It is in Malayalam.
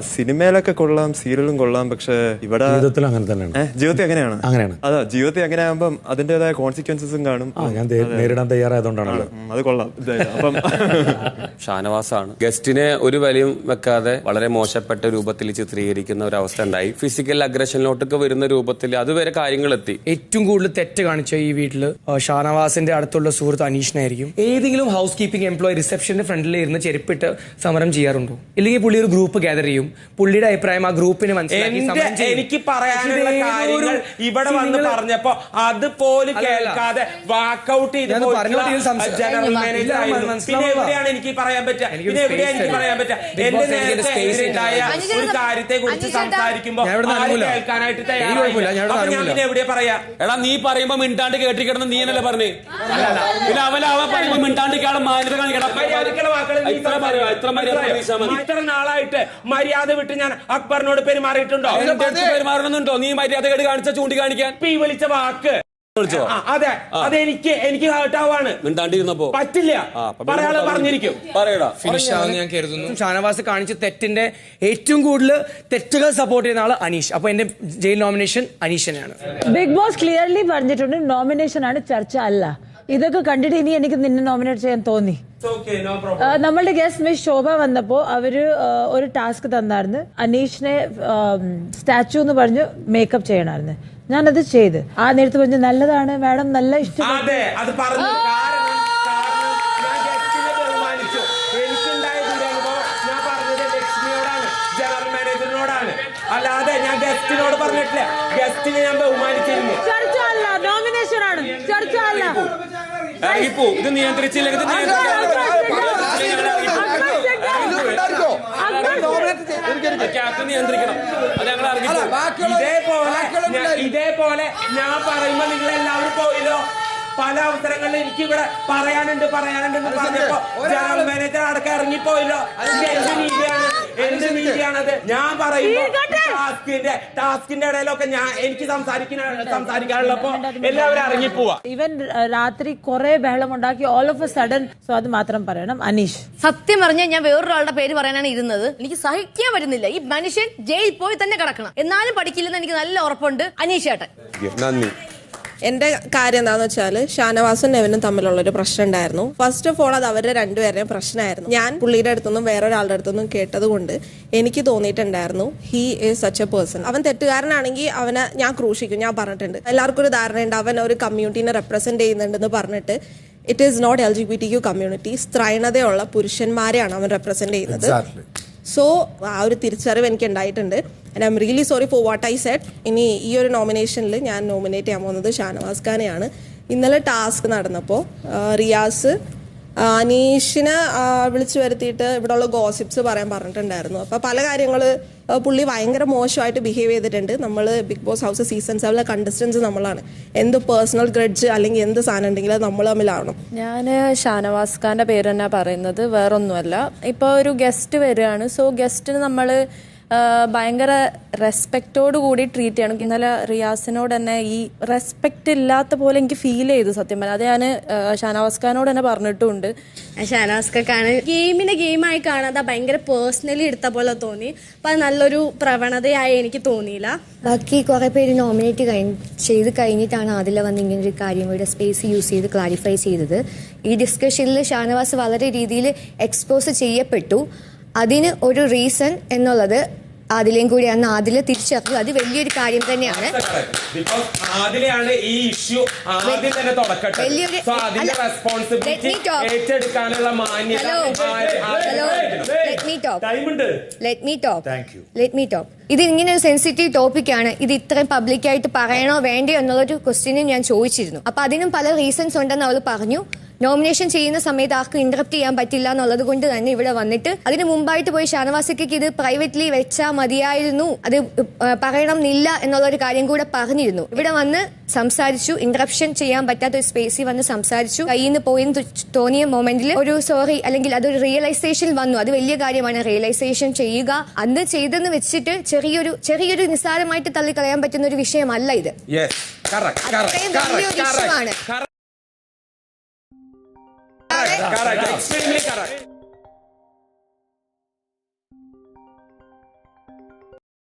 സിനിമയിലൊക്കെ കൊള്ളാം സീരിയലും കൊള്ളാം പക്ഷെ ഇവിടെ ജീവിതത്തിൽ അങ്ങനെ തന്നെയാണ്. ജീവിതത്തിൽ അങ്ങനെയാണ് അങ്ങനെയാണ്. അതാ ജീവിതത്തിൽ അങ്ങനെ ആകുമ്പോൾ അതിന്റേതായ കോൺസിക്വൻസസും കാണും ഞാൻ നേരിടാൻ തയ്യാറായതുകൊണ്ടാണല്ലോ. അത് കൊള്ളാം. അപ്പം ഷാനവാസാണ്. ഗസ്റ്റിനെ ഒരു വലിയും വെക്കാതെ വളരെ മോശപ്പെട്ട രൂപത്തിൽ ചിത്രീകരിക്കുന്ന ഒരു അവസ്ഥ ഉണ്ടായി. ഫിസിക്കൽ അഗ്രഷനിലോട്ടൊക്കെ വരുന്ന രൂപത്തിൽ അതുവരെ കാര്യങ്ങൾ എത്തി ഏറ്റവും കൂടുതൽ തെറ്റ് കാണിച്ച ഈ വീട്ടിൽ ഷാനവാസിന്റെ അടുത്തുള്ള സുഹൃത്ത് അനീഷിനായിരിക്കും. ഏതെങ്കിലും ഹൗസ് കീപ്പിംഗ് എംപ്ലോയി റിസപ്ഷന്റെ ഫ്രണ്ടിൽ ഇരുന്ന് ചെരുപ്പിട്ട് സമരം ചെയ്യാറുണ്ടോ? ഇല്ലെങ്കിൽ പുള്ളി ഒരു ഗ്രൂപ്പ് ഗ്യാദർ ചെയ്യും? പുള്ളിയുടെ അഭിപ്രായം ആ ഗ്രൂപ്പിന് മനസ്സിലാക്കി എനിക്ക് പറയാനുള്ള കാര്യങ്ങൾ ഇവിടെ വന്ന് പറഞ്ഞപ്പോ അതുപോലും. കേൾക്കാതെ വാക്കൗട്ട് ചെയ്ത് ജനറൽ മാനേജർ പിന്നെ എവിടെയാണ് എനിക്ക് പറയാൻ പറ്റുക? പിന്നെ എവിടെയാണ് എനിക്ക് പറയാൻ പറ്റുക? എന്റെ നേരത്തെ എതിരുണ്ടായ ഒരു കാര്യത്തെ കുറിച്ച് സംസാരിക്കുമ്പോ. കേൾക്കാനായിട്ട് കുഴപ്പമില്ല, ഞാൻ. പിന്നെ എവിടെ പറയാ? എടാ നീ പറയുമ്പോ മിണ്ടാണ്ട് കേട്ടിരിക്കണം നീ എന്നല്ലേ പറഞ്ഞേ? പിന്നെ അവൻ അവൻ പറയുമ്പോ മിണ്ടാണ്ട് കേളം മാന്യത കാണിക്കണം. ഇത്ര മര്യാദ ഇത്ര മര്യാദ മര്യാദ വിട്ട് ഞാൻ അക്ബറിനോട് പെരുമാറിയിട്ടുണ്ടോ? പെരുമാറണമെന്നുണ്ടോ നീ മര്യാദ കേട് കാണിച്ച ചൂണ്ടിക്കാണിക്കാൻ? പി ഈ വിളിച്ച വാക്ക്. വിളിച്ചോ? അതെ. അതെനിക്ക് എനിക്ക് ഹേർട്ടാവാണ്. മിണ്ടാണ്ടിരുന്നപ്പോ? പറ്റില്ല. പറയാളെ പറഞ്ഞിരിക്കും. പറയടാ. ഫിനിഷ് ഞാൻ കരുതുന്നു. ഷാനവാസ് കാണിച്ച തെറ്റിന്റെ ഏറ്റവും കൂടുതൽ തെറ്റുകൾ സപ്പോർട്ട് ചെയ്യുന്ന ആൾ അനീഷ്. അപ്പൊ എന്റെ ജയിൽ നോമിനേഷൻ അനീഷിനെയാണ്. ബിഗ് ബോസ് ക്ലിയർലി പറഞ്ഞിട്ടുണ്ട് നോമിനേഷൻ ആണ് ചർച്ച അല്ല. ഇതൊക്കെ കണ്ടിട്ട് ഇനി എനിക്ക് നിന്നെ നോമിനേറ്റ് ചെയ്യാൻ തോന്നി. നമ്മളുടെ ഗസ്റ്റ് മിസ് ശോഭ വന്നപ്പോ അവർ ഒരു ടാസ്ക് തന്നായിരുന്നു. അനീഷിനെ സ്റ്റാച്ചു എന്ന് പറഞ്ഞ് മേക്കപ്പ് ചെയ്യണമായിരുന്നു ഞാനത് ചെയ്ത്. ആ നേരത്ത് പറഞ്ഞു നല്ലതാണ് മാഡം നല്ല ഇഷ്ടം അല്ലാതെ ഞാൻ ഗസ്റ്റിനോട് പറഞ്ഞിട്ടില്ല. ഗസ്റ്റിനെ ഞാൻ ബഹുമാനിച്ചിരുന്നു. അല്ല നോമിനേഷൻ ആണ്. ചർച്ച അല്ല ഇറങ്ങിപ്പോ ഇത് നിയന്ത്രിച്ചില്ലെങ്കിൽ നിയന്ത്രിക്കണം ക്യാപ്റ്റൻ നിയന്ത്രിക്കണം. അത് ഞങ്ങൾ ഇതേപോലെ ഞാൻ- ഇതേപോലെ ഞാൻ പറയുമ്പോ നിങ്ങൾ എല്ലാവരും പോയില്ലോ. പല അവസരങ്ങളിൽ എനിക്ക് ഇവിടെ പറയാനുണ്ട് പറയാനുണ്ട് എന്ന് പറഞ്ഞപ്പോ ജനറൽ മാനേജർ അടക്കം ഇറങ്ങിപ്പോയില്ലോ എന്ത് നീതിയാണ് എന്ത് നീതിയാണത് ഞാൻ പറയുമ്പോ ടാസ്കിന്റെ ടാസ്കിന്റെ ഇടയിലൊക്കെ ഞാൻ എനിക്ക് സംസാരിക്കുന്ന സംസാരിക്കാനുള്ളപ്പോ എല്ലാവരും ഇറങ്ങിപ്പോവാ. ഇവൻ രാത്രി കുറെ ബഹളം ഉണ്ടാക്കി all of a sudden so അത് മാത്രം പറയണം. അനീഷ്. സത്യം പറഞ്ഞാൽ ഞാൻ വേറൊരാളുടെ പേര് പറയാനാണ് ഇരുന്നത്. എനിക്ക് സഹിക്കാൻ പറ്റുന്നില്ല. ഈ മനുഷ്യൻ ജയിൽ പോയി തന്നെ കിടക്കണം. എന്നാലും പഠിക്കില്ലെന്ന് എനിക്ക് നല്ല ഉറപ്പുണ്ട്. അനീഷ് ചേട്ടൻ നന്ദി. എന്റെ കാര്യം എന്താന്ന് വെച്ചാൽ ഷാനവാസും നെവനും തമ്മിലുള്ള ഒരു പ്രശ്നം ഉണ്ടായിരുന്നു. ഫസ്റ്റ് ഓഫ് ഓൾ അത് അവരുടെ രണ്ടുപേരുടെയും പ്രശ്നമായിരുന്നു. ഞാൻ പുള്ളിയുടെ അടുത്തൊന്നും വേറൊരാളുടെ അടുത്തൊന്നും കേട്ടത് കൊണ്ട് എനിക്ക് തോന്നിയിട്ടുണ്ടായിരുന്നു he is such a person അവൻ തെറ്റുകാരനാണെങ്കിൽ അവനെ ഞാൻ ക്രൂശിക്കും ഞാൻ പറഞ്ഞിട്ടുണ്ട്. എല്ലാവർക്കും ഒരു ധാരണയുണ്ട് അവൻ ഒരു കമ്മ്യൂണിറ്റീനെ റെപ്രസെന്റ് ചെയ്യുന്നുണ്ടെന്ന് പറഞ്ഞിട്ട് it is not L G B T Q community സ്ത്രൈണതയുള്ള പുരുഷന്മാരെയാണ് അവൻ റെപ്രസെന്റ് ചെയ്യുന്നത്. സോ ആ ഒരു തിരിച്ചറിവ് എനിക്ക് ഉണ്ടായിട്ടുണ്ട്. And I'm really sorry for what I said ഇനി ഈ ഒരു നോമിനേഷനിൽ ഞാൻ നോമിനേറ്റ് ചെയ്യാൻ പോകുന്നത് ഷാനവാസ് ഖാനെയാണ് ഇന്നലെ ടാസ്ക് നടന്നപ്പോൾ റിയാസ് അനീഷിനെ വിളിച്ചു വരുത്തിയിട്ട് ഇവിടെയുള്ള ഗോസിപ്സ് പറയാൻ പറഞ്ഞിട്ടുണ്ടായിരുന്നു. അപ്പോൾ പല കാര്യങ്ങൾ പുള്ളി ഭയങ്കര മോശമായിട്ട് ബിഹേവ് ചെയ്തിട്ടുണ്ട്. നമ്മൾ ബിഗ് ബോസ് ഹൗസ് സീസൺ സെവനിലെ കണ്ടസ്റ്റൻസ് നമ്മളാണ്. എന്ത് പേഴ്സണൽ ഗ്രഡ്ജ് അല്ലെങ്കിൽ എന്ത് സാധനം ഉണ്ടെങ്കിലും അത് നമ്മൾ തമ്മിലാവണം. ഞാൻ ഷാനവാസ് ഖാന്റെ പേര് തന്നെ പറയുന്നത് വേറൊന്നുമല്ല. ഇപ്പോൾ ഒരു ഗസ്റ്റ് വരികയാണ്. സോ ഗസ്റ്റിന് നമ്മൾ ഭയങ്കര റെസ്പെക്റ്റോട് കൂടി ട്രീറ്റ് ചെയ്യണം. ഇന്നലെ റിയാസിനോട് തന്നെ ഈ റെസ്പെക്റ്റ് ഇല്ലാത്ത പോലെ എനിക്ക് ഫീൽ ചെയ്തു സത്യം പറഞ്ഞാൽ അത് ഞാൻ ഷാനവാസ് ഖാനോട് തന്നെ പറഞ്ഞിട്ടുമുണ്ട് ഷാനാസ്കാണ് ഗെയിമിനെ ഗെയിമായി കാണാതെ ഭയങ്കര പേഴ്സണലി എടുത്ത പോലെ തോന്നി. അപ്പൊ അത് നല്ലൊരു പ്രവണതയായി എനിക്ക് തോന്നിയില്ല. ബാക്കി കുറെ പേര് നോമിനേറ്റ് കഴിഞ്ഞ് ചെയ്ത് കഴിഞ്ഞിട്ടാണ് അതിൽ വന്ന് ഇങ്ങനെ ഒരു കാര്യം ഇവിടെ സ്പേസ് യൂസ് ചെയ്ത് ക്ലാരിഫൈ ചെയ്തത്. ഈ ഡിസ്കഷനിൽ ഷാനവാസ് വളരെ രീതിയിൽ എക്സ്പോസ് ചെയ്യപ്പെട്ടു. അതിന് ഒരു റീസൺ എന്നുള്ളത് ആദിലയും കൂടി അന്ന് ആദില തിരിച്ചറിഞ്ഞു. അത് വലിയൊരു കാര്യം തന്നെയാണ്. ബിക്കോസ് ആദിലെയാണ് ഈ ഇഷ്യൂ ആദ്യം തന്നെ തുടക്കട്ടെ സോ അതിന്റെ റെസ്പോൺസിബിലിറ്റി ഏറ്റെടുക്കാനുള്ള മാന്യത ഹലോ ആര്- ആര് ഹലോ എടുക്കണം? Let me talk ടൈമുണ്ട് let me talk let me talk ഇത് ഇങ്ങനെ ഒരു സെൻസിറ്റീവ് ടോപ്പിക്കാണ് ഇത് ഇത്രയും പബ്ലിക്കായിട്ട് പറയണോ വേണ്ടയോ എന്നുള്ളൊരു ക്വസ്റ്റ്യനും ഞാൻ ചോദിച്ചിരുന്നു. അപ്പൊ അതിനും പല റീസൺസ് ഉണ്ടെന്ന് അവൾ പറഞ്ഞു. നോമിനേഷൻ ചെയ്യുന്ന സമയത്ത് ആർക്കും ഇന്ററപ്റ്റ് ചെയ്യാൻ പറ്റില്ല എന്നുള്ളത് കൊണ്ട് തന്നെ ഇവിടെ വന്നിട്ട് അതിന് മുമ്പായിട്ട് പോയി ഷാനവാസിക്ക് ഇത് പ്രൈവറ്റ്ലി വെച്ചാൽ മതിയായിരുന്നു. അത് പറയണം എന്നില്ല എന്നുള്ള ഒരു കാര്യം കൂടെ പറഞ്ഞിരുന്നു. ഇവിടെ വന്ന് സംസാരിച്ചു. ഇന്ററപ്ഷൻ ചെയ്യാൻ പറ്റാത്ത ഒരു സ്പേസിൽ വന്ന് സംസാരിച്ചു. കയ്യിൽ നിന്ന് പോയി തോന്നിയ മൊമെന്റിൽ ഒരു സോറി അല്ലെങ്കിൽ അതൊരു റിയലൈസേഷൻ വന്നു. അത് വലിയ കാര്യമാണ്. റിയലൈസേഷൻ ചെയ്യുക. അന്ന് ചെയ്തെന്ന് വെച്ചിട്ട് ചെറിയൊരു ചെറിയൊരു നിസ്സാരമായിട്ട് തള്ളിക്കളയാൻ പറ്റുന്ന ഒരു വിഷയമല്ല ഇത്. അത്രയും വലിയൊരു correct, 辛い辛い辛い。